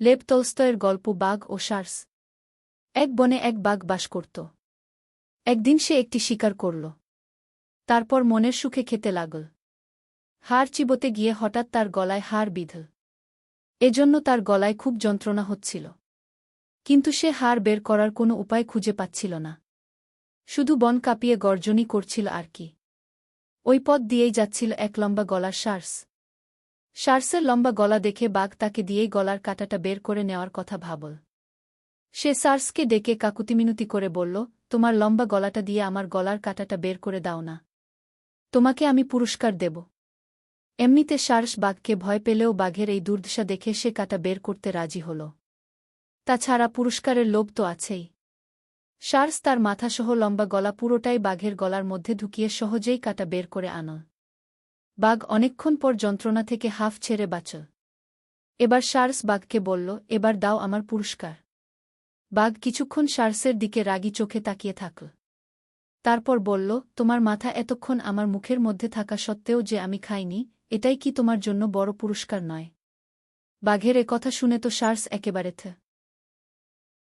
লেব তলস্তয়ের গল্প বাঘ ও সার্স এক বনে এক বাঘ বাস করত। একদিন সে একটি শিকার করল। তারপর মনের সুখে খেতে লাগল। হাড় চিবোতে গিয়ে হঠাৎ তার গলায় হাড় বিঁধল। এজন্য তার গলায় খুব যন্ত্রণা হচ্ছিল। কিন্তু সে হাড় বের করার কোনো উপায় খুঁজে পাচ্ছিল না। শুধু বন কাঁপিয়ে গর্জনই করছিল আর কি। ওই পথ দিয়েই যাচ্ছিল এক লম্বা গলার সার্স সার্সের লম্বা গলা দেখে বাঘ তাকে দিয়েই গলার কাটাটা বের করে নেওয়ার কথা ভাবল। সে সার্সকে ডেকে কাকুতিমিনুতি করে বলল, তোমার লম্বা গলাটা দিয়ে আমার গলার কাটাটা বের করে দাও না। তোমাকে আমি পুরস্কার দেব এমনিতে সার্স বাঘকে ভয় পেলেও বাঘের এই দুর্দশা দেখে সে কাটা বের করতে রাজি হল। তাছাড়া পুরস্কারের লোভ তো আছেই। সার্স তার মাথাসহ লম্বা গলা পুরোটাই বাঘের গলার মধ্যে ঢুকিয়ে সহজেই কাটা বের করে আনল। বাঘ অনেকক্ষণ পর যন্ত্রণা থেকে হাফ ছেড়ে বাঁচল। এবার সার্স বাঘকে বলল, এবার দাও আমার পুরস্কার। বাঘ কিছুক্ষণ সার্সের দিকে রাগি চোখে তাকিয়ে থাকল। তারপর বলল, তোমার মাথা এতক্ষণ আমার মুখের মধ্যে থাকা সত্ত্বেও যে আমি খাইনি, এটাই কি তোমার জন্য বড় পুরস্কার নয়? বাঘের কথা শুনে তো সার্স একেবারে থ